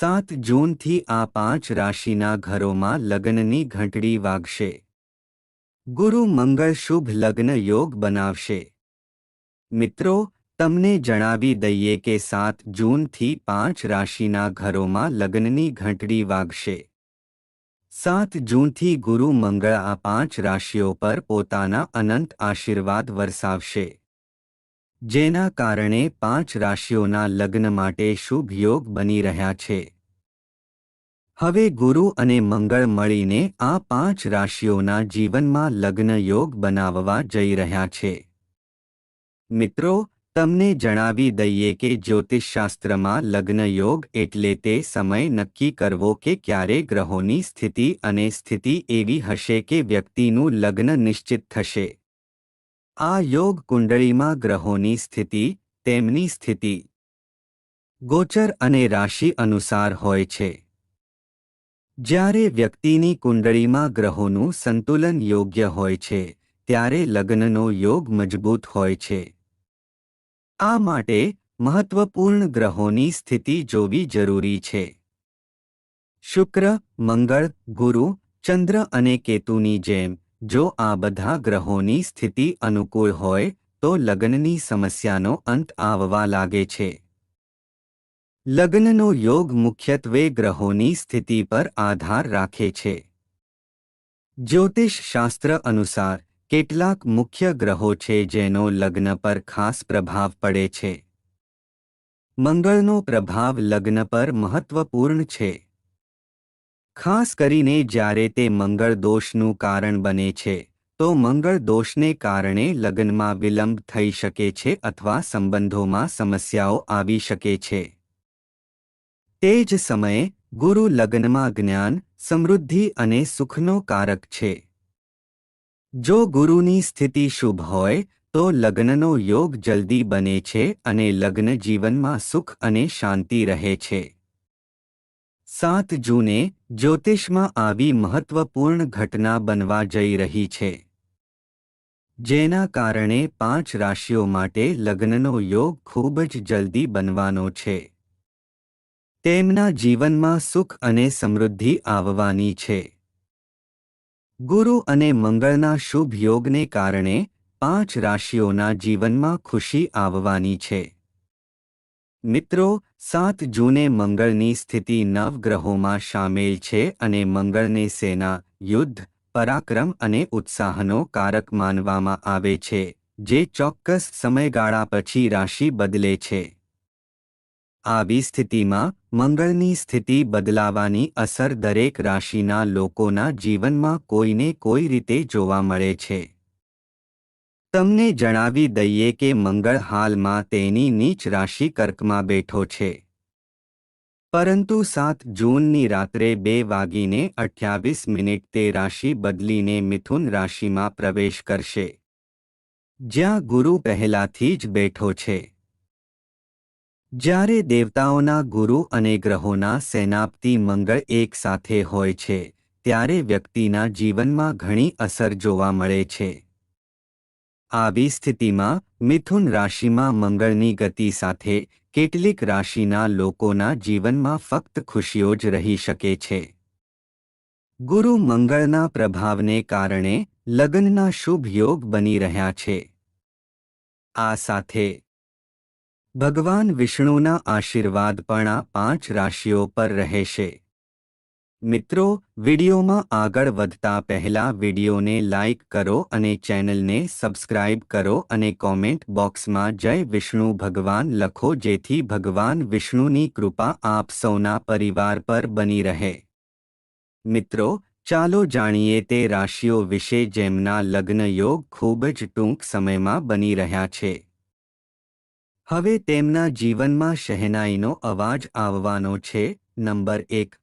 સાત જૂનથી આ પાંચ રાશિના ઘરોમાં લગ્નની ઘંટડી વાગશે. ગુરુ મંગળ શુભ લગ્ન યોગ બનાવશે. મિત્રો, તમને જણાવી દઈએ કે સાત જૂનથી પાંચ રાશિના ઘરોમાં લગ્નની ઘંટડી વાગશે. સાત જૂનથી ગુરુ મંગળ આ પાંચ રાશિઓ પર પોતાના અનંત આશીર્વાદ વરસાવશે. જેના કારણે પાંચ રાશિઓના લગ્ન માટે શુભ યોગ બની રહ્યા છે. હવે ગુરુ અને મંગળ મળીને આ પાંચ રાશિઓના જીવનમાં લગ્ન યોગ બનાવવા જઈ રહ્યા છે. મિત્રો, તમને જણાવી દઈએ કે જ્યોતિષશાસ્ત્રમાં લગ્ન યોગ એટલે તે સમય નક્કી કરવો કે ક્યારે ગ્રહોની સ્થિતિ અને સ્થિતિ એવી હશે કે વ્યક્તિનું લગ્ન નિશ્ચિત થશે. આ યોગ કુંડળીમાં ગ્રહોની સ્થિતિ, તેમની સ્થિતિ. ગોચર અને રાશિ અનુસાર હોય છે. જ્યારે વ્યક્તિની કુંડળીમાં ગ્રહોનું સંતુલન યોગ્ય હોય છે, ત્યારે લગ્નનો યોગ મજબૂત હોય છે. આ માટે મહત્વપૂર્ણ ગ્રહોની સ્થિતિ જોવી જરૂરી છે. શુક્ર, મંગળ, ગુરુ, ચંદ્ર અને કેતુની જેમ જો આ બધા ગ્રહોની સ્થિતિ અનુકૂળ હોય, તો લગ્નની સમસ્યાનો અંત આવવા લાગે છે. લગ્નનો યોગ મુખ્યત્વે ગ્રહોની સ્થિતિ પર આધાર રાખે છે. જ્યોતિષ શાસ્ત્ર અનુસાર, કેટલાક મુખ્ય ગ્રહો છે જેનો લગ્ન પર ખાસ પ્રભાવ પડે છે. મંગળનો પ્રભાવ લગ્ન પર મહત્વપૂર્ણ છે. ખાસ કરીને જ્યારે તે મંગળ દોષનું કારણ બને છે, તો મંગળ દોષને કારણે લગ્નમાં વિલંબ થઈ શકે છે અથવા સંબંધોમાં સમસ્યાઓ આવી શકે છે. તે જ સમયે, ગુરુ લગ્નમાં જ્ઞાન, સમૃદ્ધિ અને સુખનો કારક છે. જો ગુરુની સ્થિતિ શુભ હોય, તો લગ્નનો યોગ જલ્દી બને છે અને લગ્ન જીવનમાં સુખ અને શાંતિ રહે છે. સાત જૂને જ્યોતિષમાં આવી મહત્વપૂર્ણ ઘટના બનવા જઈ રહી છે. જેના કારણે પાંચ રાશિઓ માટે લગ્નનો યોગ ખૂબ જ જલ્દી બનવાનો છે. તેમના જીવનમાં સુખ અને સમૃદ્ધિ આવવાની છે. ગુરુ અને મંગળના શુભ યોગને કારણે પાંચ રાશિઓના જીવનમાં ખુશી આવવાની છે. મિત્રો, સાત જૂને મંગળની સ્થિતિ નવગ્રહોમાં સામેલ છે અને મંગળને સેના, યુદ્ધ, પરાક્રમ અને ઉત્સાહનો કારક માનવામાં આવે છે, જે ચોક્કસ સમયગાળા પછી રાશિ બદલે છે. આવી સ્થિતિમાં મંગળની સ્થિતિ બદલાવાની અસર દરેક રાશિના લોકોના જીવનમાં કોઈને કોઈ રીતે જોવા મળે છે. તમને જણાવી દઈએ કે મંગળ હાલમાં તેની નીચ રાશિ કર્કમાં બેઠો છે. પરંતુ સાત જૂનની રાત્રે બે વાગીને અઠ્યાવીસ મિનિટ તે રાશિ બદલીને મિથુન રાશિમાં પ્રવેશ કરશે. જ્યાં ગુરુ પહેલાથી જ બેઠો છે. જ્યારે દેવતાઓના ગુરુ અને ગ્રહોના સેનાપતિ મંગળ એક સાથે હોય છે, ત્યારે વ્યક્તિના જીવનમાં ઘણી અસર જોવા મળે છે. આવી સ્થિતિમાં મિથુન રાશિમાં મંગળની ગતિ સાથે કેટલીક રાશિના લોકોના જીવનમાં ફક્ત ખુશીઓ જ રહી શકે છે. ગુરુ મંગળના પ્રભાવને કારણે લગ્નના શુભ યોગ બની રહ્યા છે. આ સાથે ભગવાન વિષ્ણુના આશીર્વાદ પણ આ પાંચ રાશિઓ પર રહેશે. મિત્રો, વિડિયોમાં આગળ વધતા પહેલા વિડીયોને લાઇક કરો અને ચેનલને સબસ્ક્રાઇબ કરો અને કોમેન્ટ બોક્સમાં જય વિષ્ણુ ભગવાન લખો જેથી ભગવાન વિષ્ણુની કૃપા આપ સૌના પરિવાર પર બની રહે. મિત્રો, ચાલો જાણીએ તે રાશિઓ વિશે જેમના લગ્ન યોગ ખૂબ જ ટૂંક સમયમાં બની રહ્યા છે. હવે તેમના જીવનમાં શહેનાઈનો અવાજ આવવાનો છે. નંબર એક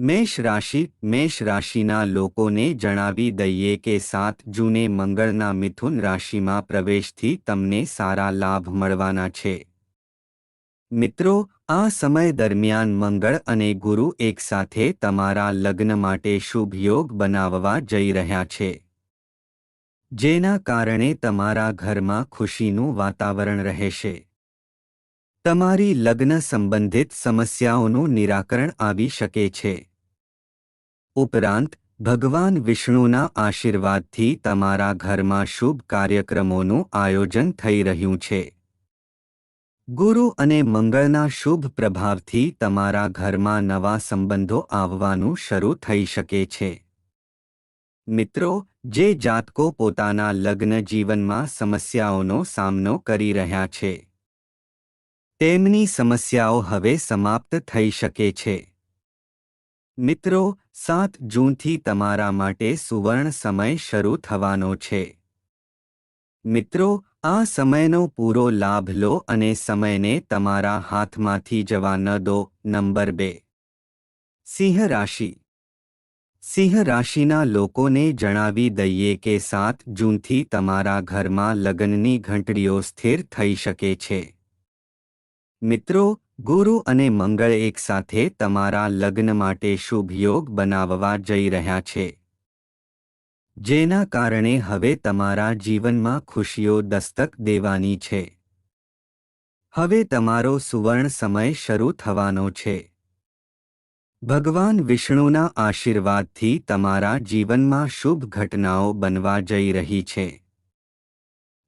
મેષ રાશિ, મેષ રાશિના લોકોને જણાવી દઈએ કે સાત જૂને મંગળના મિથુન રાશિમાં પ્રવેશથી તમને સારા લાભ મળવાના છે. મિત્રો, આ સમય દરમિયાન મંગળ અને ગુરુ એકસાથે તમારા લગ્ન માટે શુભ યોગ બનાવવા જઈ રહ્યા છે. જેના કારણે તમારા ઘરમાં ખુશીનું વાતાવરણ રહેશે. તમારી લગ્ન સંબંધિત સમસ્યાઓનું નિરાકરણ આવી શકે છે. ઉપરાંત, ભગવાન વિષ્ણુના આશીર્વાદથી તમારા ઘરમાં શુભ કાર્યક્રમોનું આયોજન થઈ રહ્યું છે. ગુરુ અને મંગળના શુભ પ્રભાવથી તમારા ઘરમાં નવા સંબંધો આવવાનું શરૂ થઈ શકે છે. મિત્રો, જે જાતકો પોતાના લગ્ન જીવનમાં સમસ્યાઓનો સામનો કરી રહ્યા છે, તેમની સમસ્યાઓ હવે સમાપ્ત થઈ શકે છે. મિત્રો, સાત જૂનથી તમારા માટે સુવર્ણ સમય શરૂ થવાનો છે. મિત્રો, આ સમયનો પૂરો લાભ લો અને સમયને તમારા હાથમાંથી જવા ન દો. નંબર બે. સિંહ રાશિ. સિંહ રાશિના લોકોને જણાવી દઈએ કે સાત જૂનથી તમારા ઘરમાં લગ્નની ઘંટડીઓ સ્થિર થઈ શકે છે. મિત્રો ગુરુ અને મંગળ એકસાથે તમારા લગ્ન માટે શુભ યોગ બનાવવા જઈ રહ્યા છે. જેના કારણે હવે તમારા જીવનમાં ખુશીઓ દસ્તક દેવાની છે. હવે તમારો સુવર્ણ સમય શરૂ થવાનો છે. ભગવાન વિષ્ણુના આશીર્વાદથી તમારા જીવનમાં શુભ ઘટનાઓ બનવા જઈ રહી છે.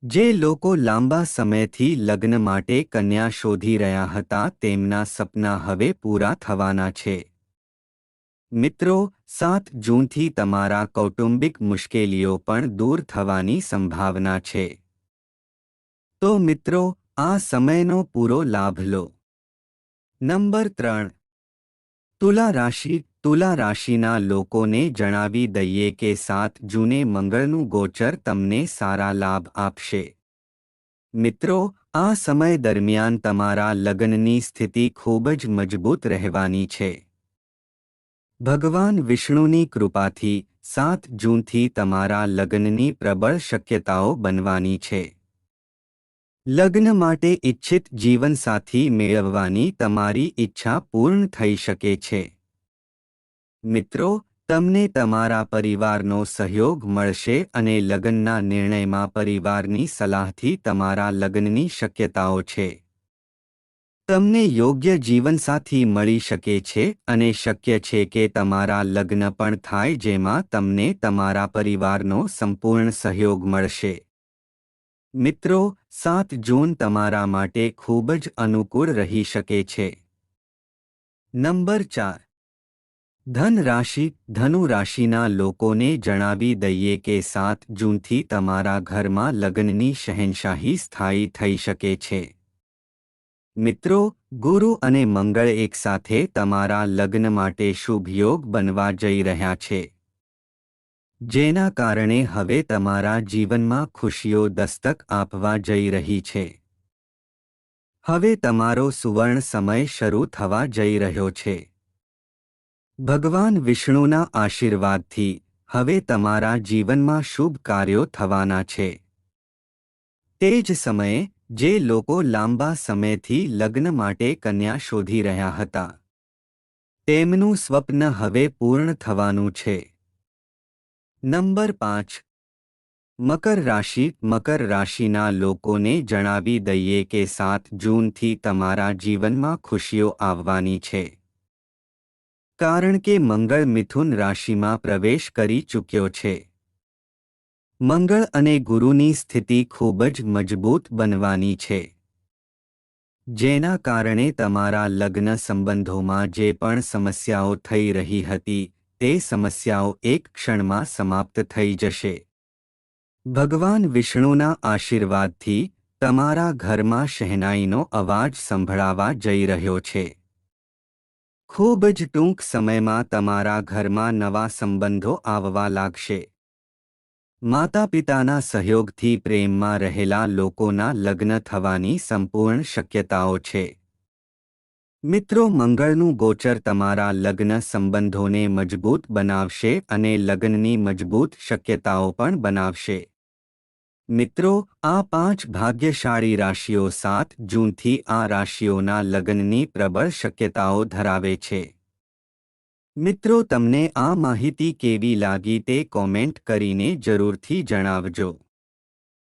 જે લોકો લાંબા સમયથી લગ્ન માટે કન્યા શોધી રહ્યા હતા, તેમના સપના હવે પૂરા થવાના છે. મિત્રો, સાત જૂનથી તમારા કૌટુંબિક મુશ્કેલીઓ પણ દૂર થવાની સંભાવના છે. તો મિત્રો, આ સમયનો પૂરો લાભ લો. નંબર ત્રણ. તુલા રાશિ તુલા રાશિના લોકોને જણાવી દઈએ કે સાત જૂને મંગળનું ગોચર તમને સારા લાભ આપશે. મિત્રો, આ સમય દરમિયાન તમારા લગ્નની સ્થિતિ ખૂબ જ મજબૂત રહેવાની છે. ભગવાન વિષ્ણુની કૃપાથી સાત જૂનથી તમારા લગ્નની પ્રબળ શક્યતાઓ બનવાની છે. લગ્ન માટે ઇચ્છિત જીવનસાથી મેળવવાની તમારી ઈચ્છા પૂર્ણ થઈ શકે છે. મિત્રો, તમને તમારા પરિવારનો સહયોગ મળશે અને લગ્નના નિર્ણયમાં પરિવારની સલાહથી તમારા લગ્નની શક્યતાઓ છે. તમને યોગ્ય જીવનસાથી મળી શકે છે અને શક્ય છે કે તમારા લગ્ન પણ થાય જેમાં તમને તમારા પરિવારનો સંપૂર્ણ સહયોગ મળશે. મિત્રો, સાત જૂન તમારા માટે ખૂબ જ અનુકૂળ રહી શકે છે. નંબર ચાર. ધન રાશિ ધનુ રાશિના લોકોને જણાવી દઈએ કે સાત જૂનથી તમારા ઘરમાં લગ્નની શહેનશાહી સ્થાયી થઈ શકે છે. મિત્રો, ગુરુ અને મંગળ એકસાથે તમારા લગ્ન માટે શુભ યોગ બનવા જઈ રહ્યા છે. જેના કારણે હવે તમારા જીવનમાં ખુશીઓ દસ્તક આપવા જઈ રહી છે. હવે તમારો સુવર્ણ સમય શરૂ થવા જઈ રહ્યો છે. ભગવાન વિષ્ણુના આશીર્વાદથી હવે તમારા જીવનમાં શુભ કાર્યો થવાના છે. તે જ સમયે, જે લોકો લાંબા સમયથી લગ્ન માટે કન્યા શોધી રહ્યા હતા, તેમનું સ્વપ્ન હવે પૂર્ણ થવાનું છે. નંબર પાંચ. મકર રાશિ મકર રાશિના લોકોને જણાવી દઈએ કે સાત જૂનથી તમારા જીવનમાં ખુશીઓ આવવાની છે. કારણ કે મંગળ મિથુન રાશિમાં પ્રવેશ કરી ચૂક્યો છે. મંગળ અને ગુરુની સ્થિતિ ખૂબ જ મજબૂત બનવાની છે. જેના કારણે તમારા લગ્ન સંબંધોમાં જે પણ સમસ્યાઓ થઈ રહી હતી, તે સમસ્યાઓ એક ક્ષણમાં સમાપ્ત થઈ જશે. ભગવાન વિષ્ણુના આશીર્વાદથી તમારા ઘરમાં શહેનાઈનો અવાજ સંભળાવા જઈ રહ્યો છે. ખૂબ જ ટૂંક સમયમાં તમારા ઘરમાં નવા સંબંધો આવવા લાગશે. માતા પિતાના સહયોગથી પ્રેમમાં રહેલા લોકોના લગ્ન થવાની સંપૂર્ણ શક્યતાઓ છે. મિત્રો, મંગળનું ગોચર તમારા લગ્ન સંબંધોને મજબૂત બનાવશે અને લગ્નની મજબૂત શક્યતાઓ પણ બનાવશે. મિત્રો, આ પાંચ ભાગ્યશાળી રાશિઓ સાત જૂનથી આ રાશિઓના લગ્નની પ્રબળ શક્યતાઓ ધરાવે છે. મિત્રો, તમને આ માહિતી કેવી લાગી તે કોમેન્ટ કરીને જરૂરથી જણાવજો.